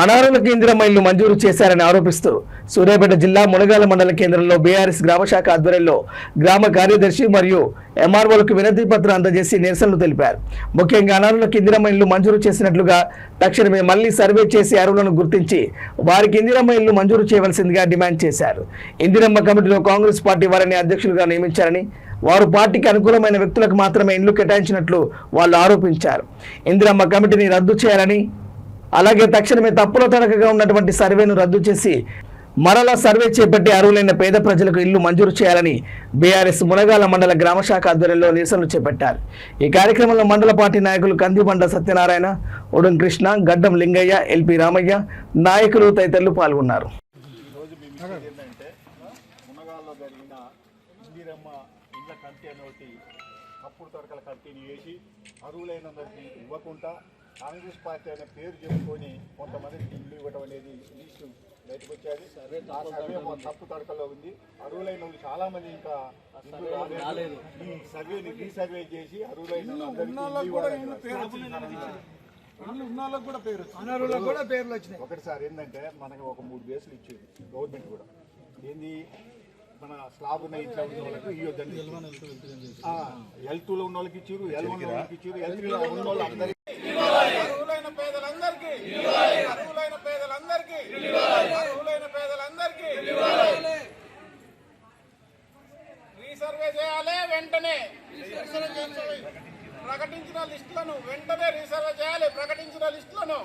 అనారులకు ఇందిరమ్మ ఇల్లు మంజూరు చేశారని ఆరోపిస్తూ సూర్యాపేట జిల్లా మునగాల మండల కేంద్రంలో బీఆర్ఎస్ గ్రామశాఖ ఆధ్వర్యంలో గ్రామ కార్యదర్శి మరియు ఎంఆర్ఓలకు వినతి పత్రం అందజేసి నిరసనలు తెలిపారు. ముఖ్యంగా అనారుల ఇందిరమ్మ ఇల్లు మంజూరు చేసినట్లుగా తక్షణమే మళ్ళీ సర్వే చేసి అరువులను గుర్తించి వారికి ఇందిరమ్మ ఇల్లు మంజూరు చేయవలసిందిగా డిమాండ్ చేశారు. ఇందిరమ్మ కమిటీలో కాంగ్రెస్ పార్టీ వారిని అధ్యక్షులుగా నియమించారని వారు పార్టీకి అనుకూలమైన వ్యక్తులకు మాత్రమే ఇల్లు కేటాయించినట్లు వాళ్ళు ఆరోపించారు. ఇందిరమ్మ కమిటీని రద్దు చేయాలని అలాగే తక్షణమే తప్పుల తడకగా ఉన్నటువంటి సర్వేను రద్దు చేసి మరలా సర్వే చేపట్టి అర్హులైన పేద ప్రజలకు ఇల్లు మంజూరు చేయాలని బీఆర్ఎస్ మునగాల మండల గ్రామశాఖ ఆధ్వర్యంలో నిరసనలు చేపట్టారు. ఈ కార్యక్రమంలో మండల పార్టీ నాయకులు కందిబండ సత్యనారాయణ ఉడం కృష్ణ గడ్డం లింగయ్య ఎల్పి రామయ్య నాయకులు తదితరులు పాల్గొన్నారు. అప్పుడు తడకల ఇవ్వకుండా కాంగ్రెస్ పార్టీ అనే పేరు చెప్పుకొని కొంతమందికి ఇల్లు ఇవ్వడం అనేది లిస్టు బయటకు వచ్చేది. సర్వే తప్పు తడకలో ఉంది. అర్హులైన వాళ్ళు చాలా మంది ఇంకా ఈ సర్వేని చేసి ఇవ్వాలని ఇల్లు ఉన్న వాళ్ళకి కూడా పేరు అనర్హులకు కూడా పేర్లు వచ్చినాయి. ఒకటిసారి ఏంటంటే మనకి ఒక మూడు బేసులు ఇచ్చేది గవర్నమెంట్ కూడా. ఏంది? మన స్లాబ్ ఉన్న ఇట్లా ఉన్న వాళ్ళకి ఇవ్వద్దని హెల్త్లో ఉన్న వాళ్ళకి ఇచ్చారు ఎల్ ఉన్న వాళ్ళకి ఇచ్చారు హెల్త్లో ఉన్న వాళ్ళు అందరికీ పేదలందరికీ. అర్హులైన పేదలందరికీ. అర్హులైన పేదలందరికీ. రీసర్వే చేయాలి వెంటనే. ప్రకటించిన లిస్టులను వెంటనే రీసర్వే చేయాలి. ప్రకటించిన లిస్టులను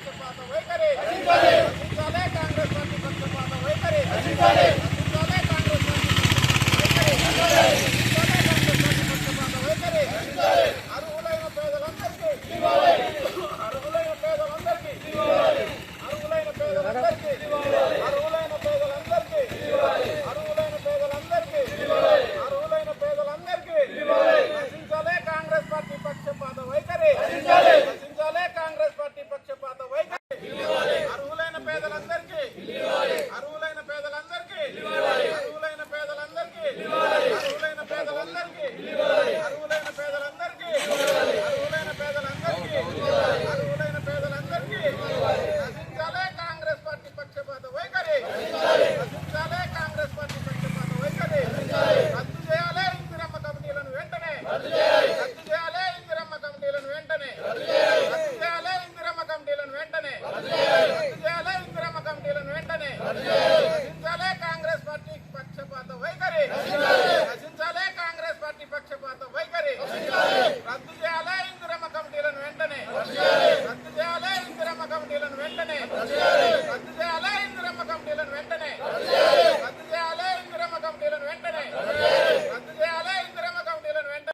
పక్షపాత వైఖరి. కాంగ్రెస్ పార్టీ పక్షపాత వైఖరి